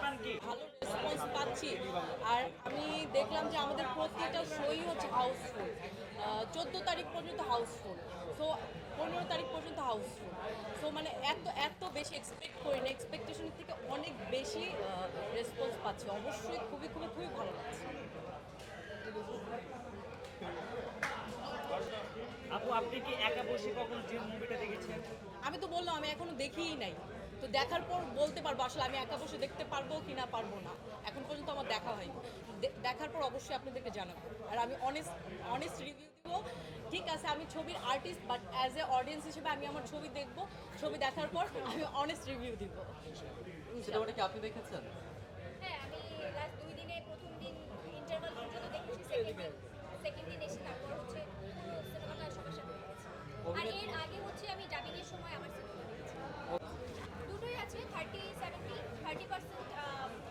ভালো রেসপন্স পাচ্ছি। আর আমি দেখলাম যে আমাদের প্রত্যেকটা শোই হচ্ছে হাউসফুল চোদ্দ তারিখ পর্যন্ত হাউসফুল সো পনেরো তারিখ পর্যন্ত হাউসফুল সো মানে এত এত বেশি এক্সপেক্ট করি না এক্সপেকটেশনের থেকে অনেক বেশি রেসপন্স পাচ্ছি। অবশ্যই খুবই খুবই খুবই ভালো লাগছে। আপু আপনি কি একা বসে কখনো যে মুভিটা দেখেছেন? আমি তো বললাম আমি এখনও দেখিই নাই। তো দেখার পর বলতে পারব আসলে আমি একা বসে দেখতে পারব কি না পারব না। এখন পর্যন্ত আমার দেখা হয়নি। দেখার পর অবশ্যই আপনাদেরকে জানাব। আর আমি অনেস্ট অনেস্ট রিভিউ দিব। ঠিক আছে আমি ছবির artist but as a audience হিসেবে আমি আমার ছবি দেখব। ছবি দেখার পর আমি অনেস্ট রিভিউ দিব। সিনেমাটা কি আপনি দেখেছেন? হ্যাঁ আমি লাস্ট দুই দিনে প্রথম দিন ইন্টারভাল পর্যন্ত দেখেছি সেকেন্ড দিন সেকেন্ড দিন এসে তারপর হচ্ছে পুরো সিনেমাটা সবার সাথে আর এর আগে হচ্ছে আমি ডাবিংয়ের সময় আমার সিনেমা দেখেছি দুটোই আছে thirty seventy thirty percent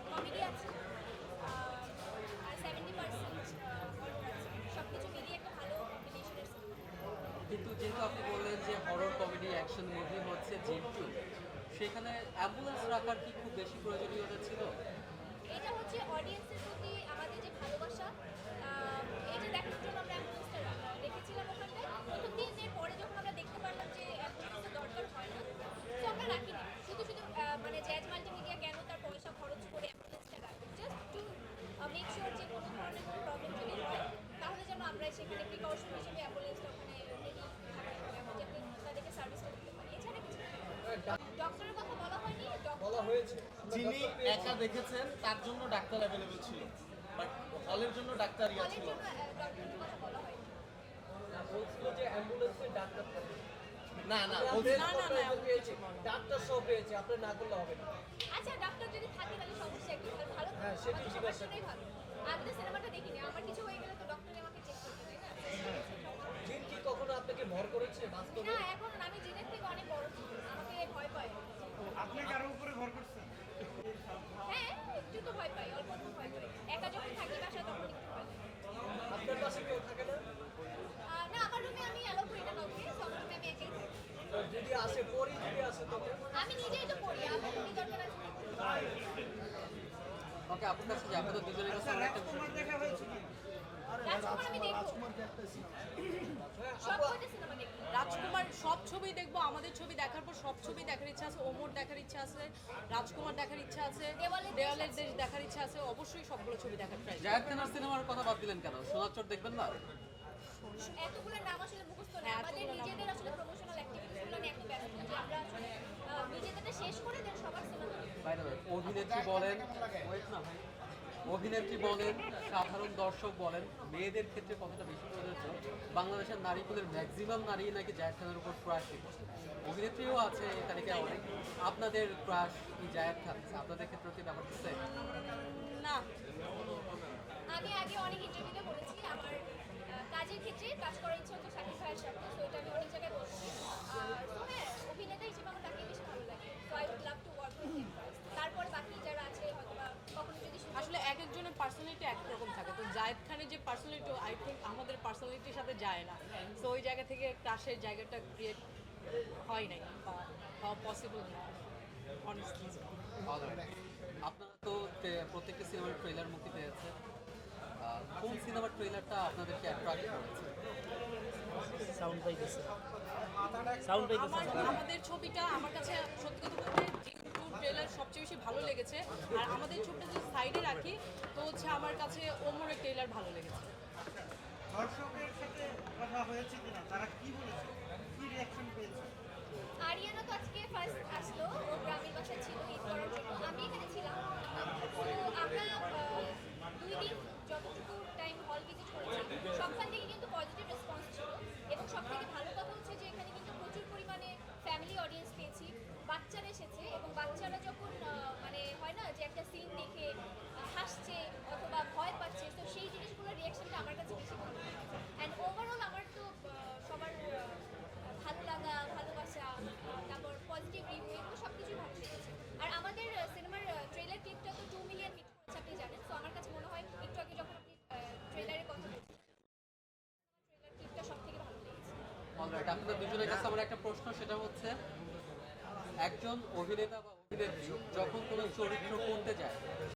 comedy আছে। আর সেভেন্টি পার্সেন্ট সব কিছু মিলিয়ে একটা ভালো কম্বিনেশনের কিন্তু যেহেতু আপনি বললেন যে হরর কমেডি অ্যাকশন মুভি হচ্ছে যেহেতু সেখানে অ্যাম্বুলেন্স রাখার কি খুব বেশি প্রয়োজনীয়তা ছিল? এটা হচ্ছে অডিয়েন্সের প্রতি আমাদের যে ভালোবাসা আহ, এটা দেখানোর জন্য আমরা অ্যাম্বুলেন্সটা রেখেছিলাম ওখানটায় প্রথম দিনের পরে যখন আমরা দেখতে পারলাম যে অ্যাম্বুলেন্সের দরকার হয় না তো আমরা রাখিনি শুধু শুধু আহ, মানে জ্যাজ মাল্টিমিডিয়া কেন তার পয়সা খরচ করে অ্যাম্বুলেন্সটা রাখবে জাস্ট টু মেক শিওর যে কোনো ধরনের কোনো প্রবলেম যদি হয় তাহলে যেন আমরা সেখানে প্রিকশন হিসেবে অ্যাম্বুলেন্সটা ওখানে রেডি যাতে তাদেরকে সার্ভিসটা দিতে পারি এছাড়া কিছু ডক্টরের কথা বলা হয়নি? ডক্টর যিনি একা দেখেছেন তার জন্য ডাক্তার অ্যাভেলেবেল ছিল। বাট হলের জন্য ডাক্তার ইয়া হলের ছিল। জন্য ডক্টরের কথা বলা হয়নি। বলছিল যে অ্যাম্বুলেন্সে ডাক্তার না না না, না, ডাক্তার সহ পেয়েছি আপনি না করলে হবে না। আচ্ছা ডাক্তার যদি থাকে তাহলে সমস্যা কি? ভালো হ্যাঁ, আছে। জন্যই ভালো। আমি তো সিনেমাটা দেখিনি। আমার কিছু হয়ে গেলে তো ডক্টর আমাকে চেক করতে তাই না? জিন কি কখনো আপনাকে ভর করেছে বাস্তবে? না এখন আমি জিনের থেকে অনেক বড় ছিল আপনি কারও উপরে ভর করছেন? হ্যাঁ একটু তো ভয় পাই অল্প অল্প ভয় পাই। একা যখন থাকি বাসায় তখন একটু ভয় পাই আপনার পাশে কেউ থাকে না? না আমার রুমে আমি অ্যালো করি না কাউকে সব রুমে আমি একাই থাকি। যদি আসে পরি যদি আসে তবে আমি নিজেই তো পড়ি আমার কি দরকার আছে ওকে আপনার কাছে যে আপনাদের দুজনের কাছে একটা বিষয়। দেখা হয়েছে কি? রাজকুমার আমি দেখব হ্যাঁ, সব আপু, কয়টা সিনেমা দেখব রাজকুমার সব ছবি দেখব আমাদের ছবি দেখার পর সব ছবি দেখার ইচ্ছা আছে ওমর দেখার ইচ্ছা আছে রাজকুমার দেখার ইচ্ছা আছে দেওয়ালের দেশ দেখার ইচ্ছা আছে অবশ্যই সবগুলো ছবি দেখার ট্রাই জায়দ খানের সিনেমার কথা বাদ দিলেন কেন? সোনার চোর দেখবেন না? এতগুলো নাম আসলে মুখস্থ না। হ্যাঁ, আমাদের নিজেদের আসলে প্রমোশনাল অ্যাক্টিভিটিসগুলো নিয়ে এত ব্যস্ত। যে আমরা আসলে নিজেদেরটা শেষ করে দেন সবার সিনেমা বাইরে অভিনেত্রী বলেন ওয়েট না ভাই অভিনেত্রী বলেন সাধারণ দর্শক বলেন মেয়েদের ক্ষেত্রে কতটা বেশি প্রযোজ্য বাংলাদেশের নারীগুলোর ম্যাক্সিমাম নারী নাকি জায়দ খানের উপর ক্রাশ অভিনেত্রীও আছে তালিকায় অনেক? আপনাদের ক্রাশ কি জায়দ খান? আপনাদের ক্ষেত্রে কি ব্যাপার হচ্ছে না। আমি আগে অনেক ইন্টারভিউতে বলেছি, আমার কাজের ক্ষেত্রে কাজ করার ইচ্ছা হতো সাকিব ভাইয়ের সাথে, তো এটা আমি অনেক জায়গায় বলছি তো হ্যাঁ অভিনেতা হিসেবে আমার তাকে বেশি ভালো লাগে তো I would love to work with him তারপর বাকি যারা আছে হয়তো বা কখনো যদি সুযোগ আসলে এক একজনের পার্সোনালিটি একরকম থাকে তো জায়েদ খানের যে পার্সোনালিটি আই থিঙ্ক আমাদের পার্সোনালিটির সাথে যায় না। তো ওই জায়গা থেকে ক্রাশের জায়গাটা ক্রিয়েট হয় নাই বা হওয়া পসিবল না অনেস্টলি. আপনারা তো প্রত্যেকটা সিনেমার ট্রেলার মুক্তি পেয়েছে। কোন সিনেমার ট্রেলারটা আপনাদেরকে অ্যাট্রাক্ট করেছে? সাউন্ড পাইতেছে সাউন্ড পাইতেছে আমাদের ছবিটা আমার কাছে সত্যি কথা বলতে ট্রেলার সবচেয়ে বেশি ভালো লেগেছে। আর আমাদের ছবিটা যদি সাইডে রাখি তো হচ্ছে আমার কাছে ওমরের ট্রেলার ভালো লেগেছে। দর্শকের সাথে কথা হয়েছে কিনা? তারা কি বলেছে? কি রিয়াকশন পেয়েছে? আরিয়ানা তো আজকে ফার্স্ট আসলো, ও গ্রামের বাসায় ছিল ঈদ করার জন্য। আমি এখানে ছিলাম। তো আমরা দুই দিন যতটুকু টাইম হল ভিজিট করেছি, সবখান থেকে কিন্তু পজিটিভ রেসপন্স ছিল। এবং সব থেকে ভালো কথা হচ্ছে যে, এখানে কিন্তু প্রচুর পরিমাণে ফ্যামিলি অডিয়েন্স পেয়েছি। বাচ্চারা এসেছে এবং বাচ্চারা যখন মানে হয় না যে একটা সিন দেখে হাসছে অথবা ভয় পাচ্ছে তো সেই জিনিসগুলোর রিয়াকশনটা আমার কাছে বেশি ভালো অ্যান্ড ওভারঅল আমার তো আহ, সবার আহ, ভালো লাগা ভালোবাসা আহ, তারপর পজিটিভ রিভিউ এগুলো সব কিছুই ভালো লেগেছে আর আমাদের সিনেমার ট্রেলার ক্লিপটা তো টু মিলিয়ন হিট করেছে আপনি জানেন তো আমার কাছে মনে হয় একটু আগে যখন আপনি ট্রেলারের কথা বলছেন ট্রেলার ক্লিপটা সব থেকে ভালো লেগেছে অলরাইট আপনাদের দুজনের কাছে আমার একটা প্রশ্ন, সেটা হচ্ছে, একজন অভিনেতা বা অভিনেত্রী যখন কোনো চরিত্র করতে যায়